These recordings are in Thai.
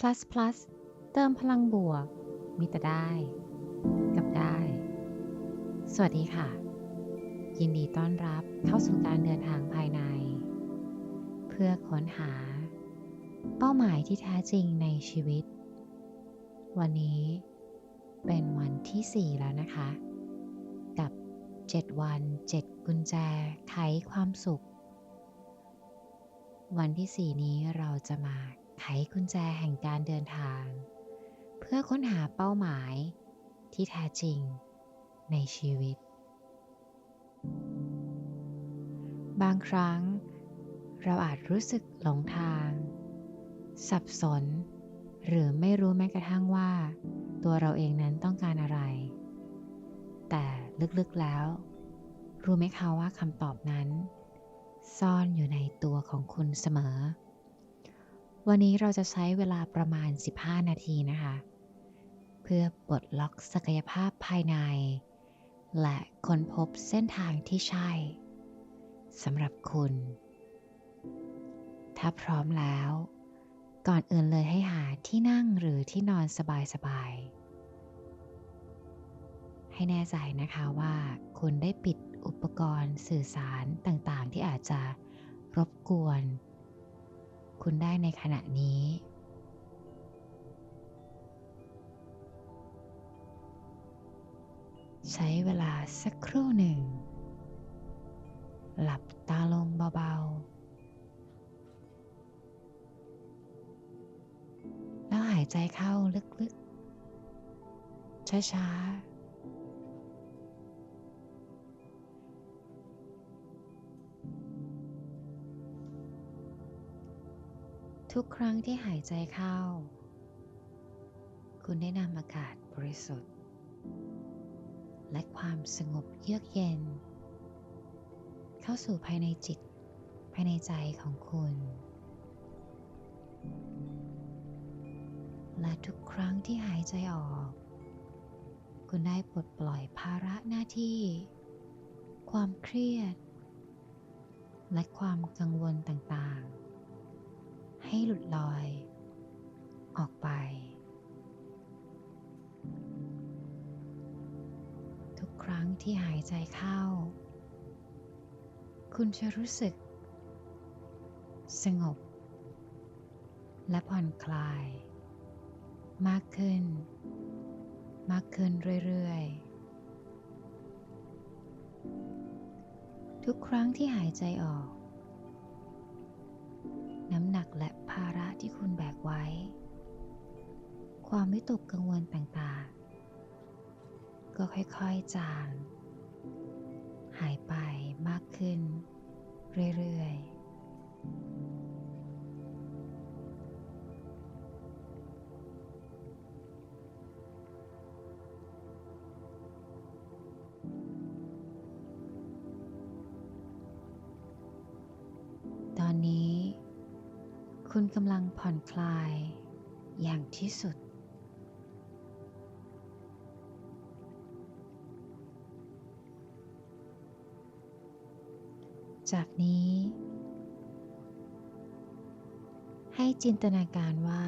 plus plus เติมพลังบวก มีแต่ได้ กับได้ สวัสดีค่ะ ยินดีต้อนรับเข้าสู่การเดินทางภายใน เพื่อค้นหา เป้าหมายที่แท้จริงในชีวิต วันนี้เป็นวันที่ 4 แล้วนะคะ กับ 7 วัน 7 กุญแจไขความสุข วันที่ 4 นี้เราจะมา ไขกุญแจแห่งการเดินทาง เพื่อค้นหาเป้าหมายที่แท้จริงในชีวิต บางครั้งเราอาจรู้สึกหลงทาง สับสน หรือไม่รู้แม้กระทั่งว่า ตัวเราเองนั้นต้องการอะไร แต่ลึกๆแล้ว รู้ไหมคะว่าคำตอบนั้น ซ่อนอยู่ในตัวของคุณเสมอ วันนี้เราจะใช้เวลาประมาณ 15 นาทีนะคะ เพื่อปลดล็อกศักยภาพภายใน และค้นพบเส้นทางที่ใช่สำหรับคุณ ถ้าพร้อมแล้ว ก่อนอื่นเลยให้หาที่นั่งหรือที่นอนสบายๆ ให้แน่ใจนะคะว่าคุณได้ปิดอุปกรณ์สื่อสารต่างๆ ที่อาจจะรบกวน คุณได้ในขณะนี้ ใช้เวลาสักครู่หนึ่ง หลับตาลงเบาๆ แล้วหายใจเข้าลึกๆ ช้า ทุกครั้งที่หายใจเข้า คุณได้นำอากาศบริสุทธิ์ และความสงบเยือกเย็น เข้าสู่ภายในจิต ภายในใจของคุณ และทุกครั้งที่หายใจออก คุณได้ปลดปล่อยภาระหน้าที่ ความเครียด และความกังวลต่างๆ ให้หลุดลอย ออกไป ทุกครั้งที่หายใจเข้า คุณจะรู้สึก สงบ และผ่อนคลาย มากขึ้น มากขึ้นเรื่อยๆทุกครั้งที่หายใจออก น้ำหนัก ไว้ ความวิตกกังวลต่างๆ ก็ค่อยๆจาง หายไปมากขึ้น เรื่อยๆ กำลังผ่อนคลายอย่างที่สุด จากนี้ ให้จินตนาการว่า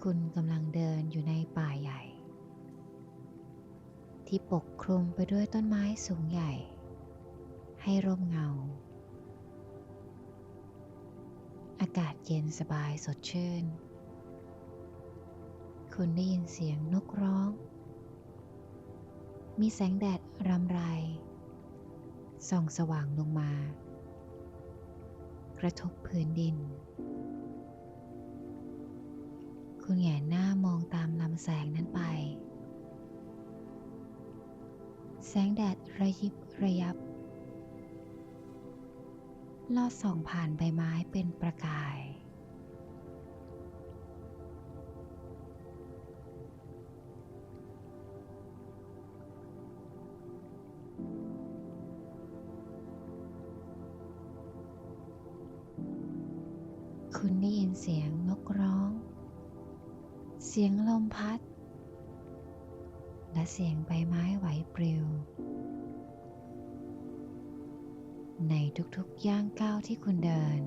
คุณกำลังเดินอยู่ในป่าใหญ่ ที่ปกคลุมไปด้วยต้นไม้สูงใหญ่ ให้ร่มเงา อากาศเย็นสบายสดชื่น คุณได้ยินเสียงนกร้อง มีแสงแดดรำไร ส่องสว่างลงมา กระทบพื้นดิน คุณแหงหน้ามองตามลำแสงนั้นไป แสงแดดระยิบระยับ ลอดส่องผ่านใบไม้เป็นประกาย คุณได้ยินเสียงนกร้อง เสียงลมพัด และเสียงใบไม้ไหวปลิว ในทุกๆย่างก้าวที่คุณเดิน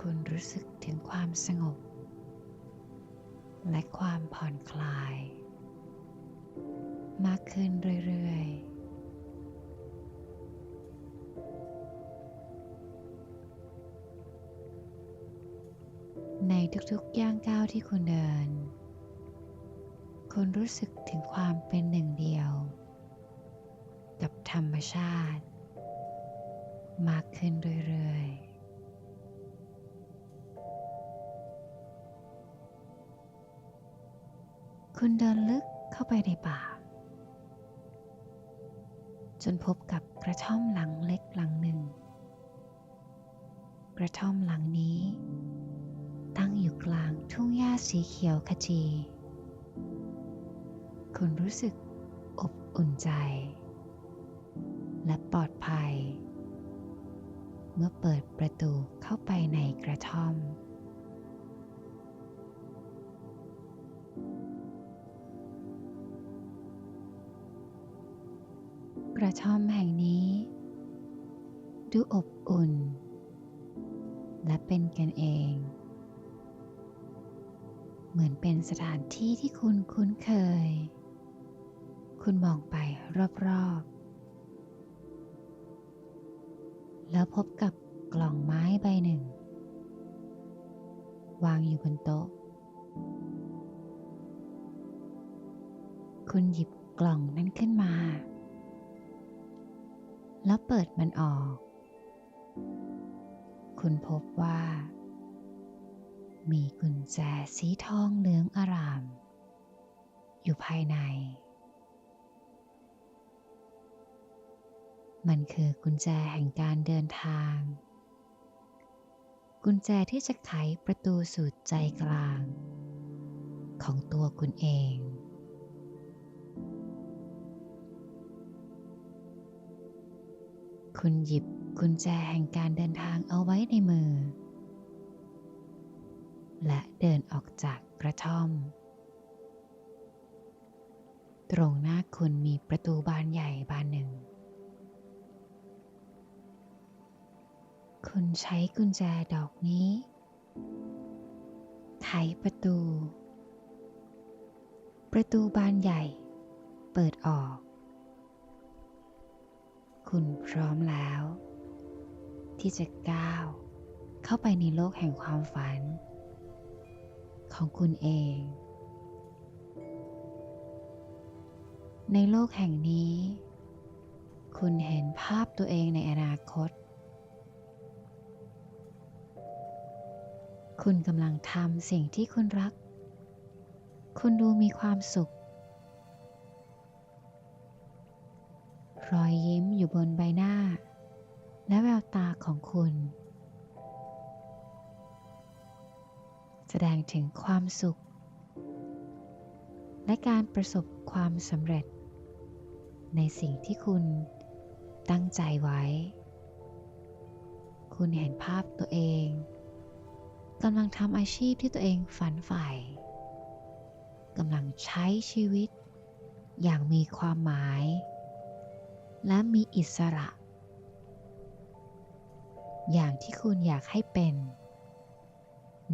คุณรู้สึกถึงความสงบ และความผ่อนคลาย มากขึ้นเรื่อยๆในทุกๆ ย่างก้าวที่คุณเดิน คุณรู้สึกถึงความเป็นหนึ่งเดียว กับธรรมชาติ มากขึ้นเรื่อยๆคุณเดินลึกเข้าไปในป่า จนพบกับกระท่อมหลังเล็กหลังหนึ่ง กระท่อมหลังนี้ ตั้งอยู่กลางทุ่งหญ้าสีเขียวขจี คุณรู้สึกอบอุ่นใจ และปลอดภัย เมื่อเปิดประตูเข้าไปในกระท่อม กระท่อมแห่งนี้ ดูอบอุ่น และเป็นกันเอง เหมือนเป็นสถานที่ที่คุณคุ้นเคย คุณมองไปรอบๆ แล้วพบกับกล่องไม้ใบหนึ่ง วางอยู่บนโต๊ะ คุณหยิบกล่องนั้นขึ้นมา แล้วเปิดมันออก คุณพบว่า มีกุญแจสีทองเหลืองอาราม อยู่ภายใน มันคือกุญแจแห่งการเดินทาง กุญแจที่จะไขประตูสู่ใจกลาง ของตัวคุณเอง คุณหยิบกุญแจแห่งการเดินทางเอาไว้ในมือ และเดินออกจากกระท่อม ตรงหน้าคุณมีประตูบานใหญ่บานหนึ่ง คุณใช้กุญแจดอกนี้ ไขประตู ประตูบานใหญ่ เปิดออก คุณพร้อมแล้ว ที่จะก้าวเข้าไปในโลกแห่งความฝัน ของคุณเอง ในโลกแห่งนี้ คุณเห็นภาพตัวเองในอนาคต คุณกำลังทำสิ่งที่คุณรัก คุณดูมีความสุข รอยยิ้มอยู่บนใบหน้า และแววตาของคุณ แสดงถึงความสุข และการประสบความสำเร็จ ในสิ่งที่คุณตั้งใจไว้ คุณเห็นภาพตัวเอง กำลังทำอาชีพที่ตัวเองฝันใฝ่กำลังใช้ชีวิต อย่างมีความหมาย และมีอิสระ อย่างที่คุณอยากให้เป็น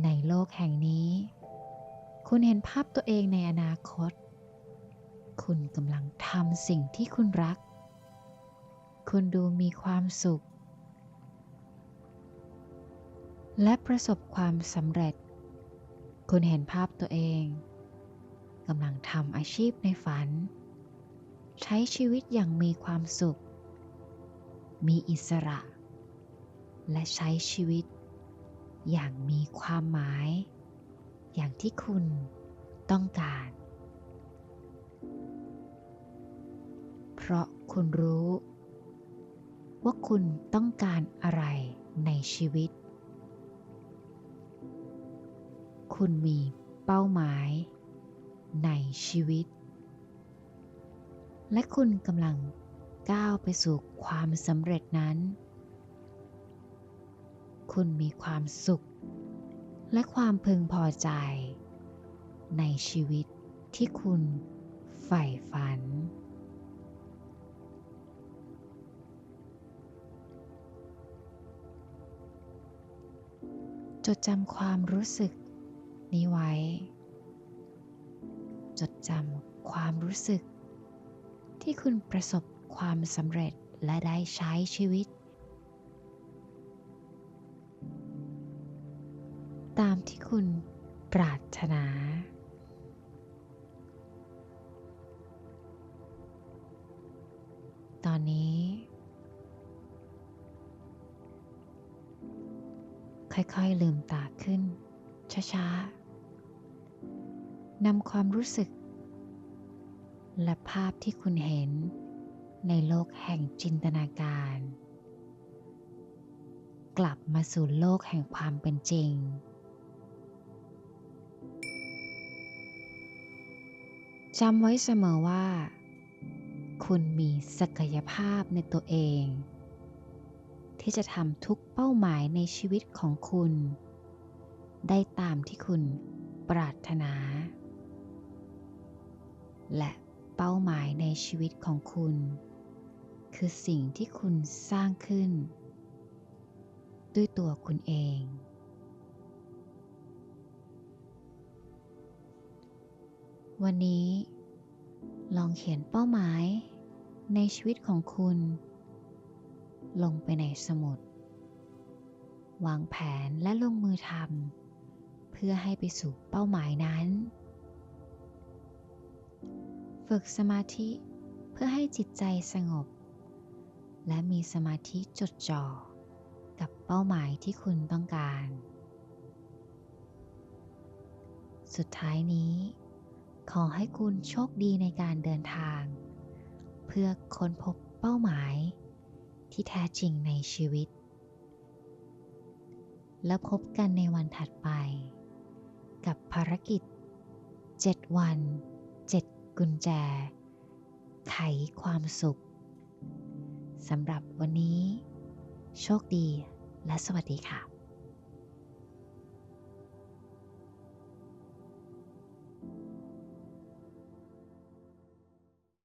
ในโลกแห่งนี้ คุณเห็นภาพตัวเองในอนาคต คุณกำลังทำสิ่งที่คุณรัก คุณดูมีความสุข และประสบความสำเร็จ คุณเห็นภาพตัวเองกำลังทำอาชีพในฝัน ใช้ชีวิตอย่างมีความสุข มีอิสระ และใช้ชีวิต อย่างมีความหมาย อย่างที่คุณต้องการ เพราะคุณรู้ ว่าคุณต้องการอะไรในชีวิต คุณมีเป้าหมายในชีวิต และคุณกำลังก้าวไปสู่ความสำเร็จนั้น คุณมีความสุข และความพึงพอใจ ในชีวิตที่คุณใฝ่ฝัน จดจำความรู้สึก นี้ไว้ จดจำความรู้สึก ที่คุณประสบความสำเร็จและได้ใช้ชีวิต ตามที่คุณปรารถนาตอนนี้ ค่อยๆลืมตาขึ้น ช้าๆ นำความรู้สึก และภาพที่คุณเห็นในโลกแห่งจินตนาการ กลับมาสู่โลกแห่งความเป็นจริง จำไว้เสมอว่า คุณมีศักยภาพในตัวเอง ที่จะทำทุกเป้าหมายในชีวิตของคุณ ได้ตามที่คุณปรารถนา และเป้าหมายในชีวิตของคุณ คือสิ่งที่คุณสร้างขึ้น ด้วยตัวคุณเอง วันนี้ ลองเขียนเป้าหมายในชีวิตของคุณ ลงไปในสมุด วางแผนและลงมือทำเพื่อให้ไปสู่เป้าหมายนั้น ฝึกสมาธิเพื่อให้จิตใจสงบ และมีสมาธิจดจ่อกับเป้าหมายที่คุณต้องการ สุดท้ายนี้ ขอให้คุณโชคดีในการเดินทาง เพื่อค้นพบเป้าหมายที่แท้จริงในชีวิต แล้วพบกันในวันถัดไป กับภารกิจ 7 วัน กุญแจ ไขความสุขสำหรับวันนี้ โชคดีและสวัสดีค่ะ